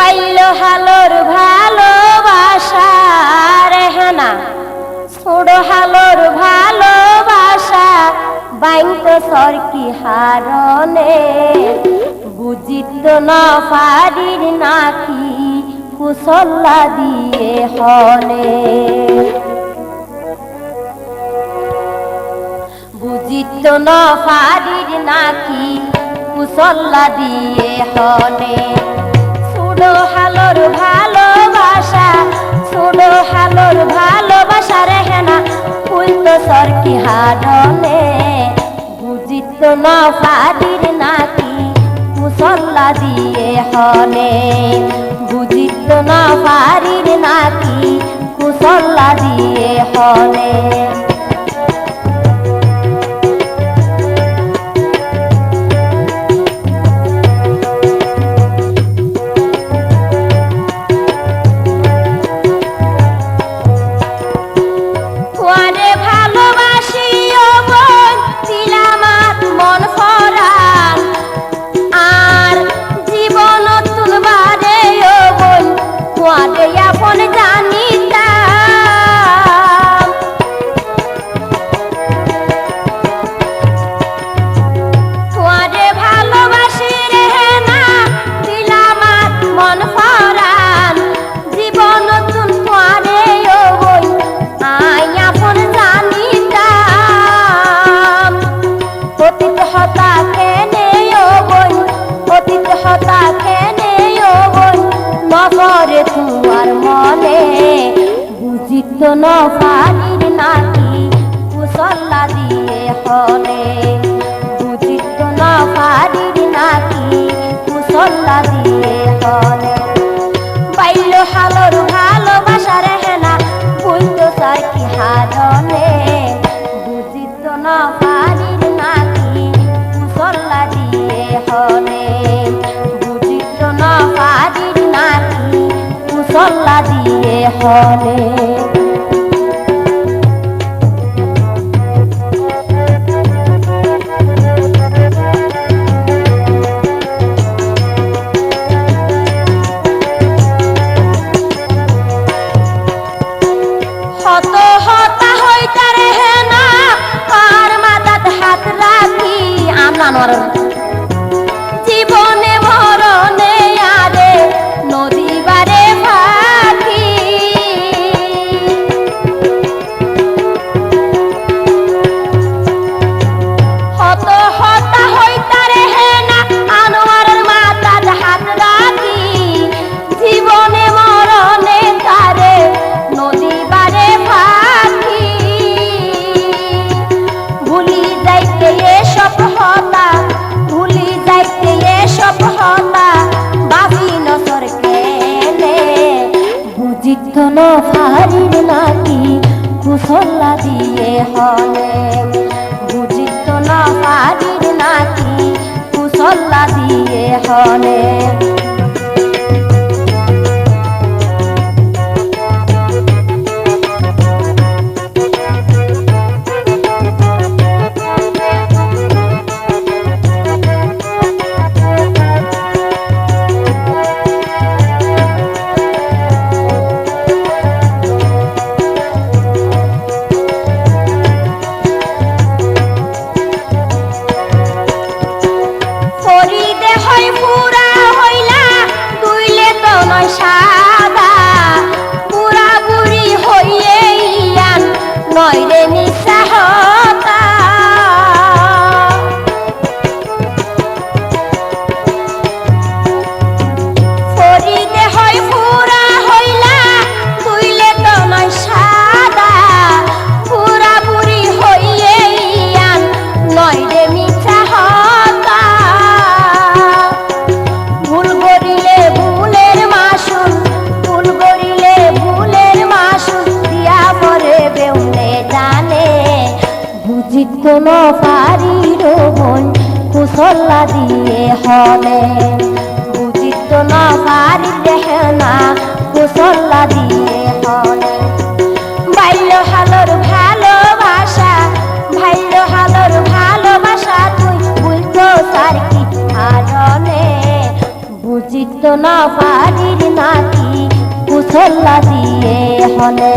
বাইল হালোর ভালোবাসা রেহানা ছোড়ো হালোর ভালোবাসা বাইন্ত সরকি হারনে বুঝিত না পারির নাকি কুশল্লা দিয়ে হনে বুঝিত না পারির নাকি কুশল্লা দিয়ে হনে হারনে বুঝিত না সাদির নাতি কুশল্লা দিয়ে হলে। বুঝিত না পারির নাতি কুসল্লা দিয়ে অতীত হতা কেনে ও বোন অতীত হতা কেনে ও বোন নবরে তোমার মনে নাকি হলে নাকি দিয়ে হনে হনে হত হতা হইতা রে না আর মাদাত হাত জীবনে দিয়ে হনে বুঝিত না পারির নাকি কুশল্লা দিয়ে হনে কোনো পারির বোন কুশল্লা দিয়ে হলে। বুঝিত না পারি দেহনা কুশল্লা দিয়ে হলে। বাইল হালোর ভালোবাসা, ভাইল হালোর ভালোবাসা, তুই বুঝতো সার কি হারনে উচিত তো না পারির নাকি কুশল্লা দিয়ে হলে।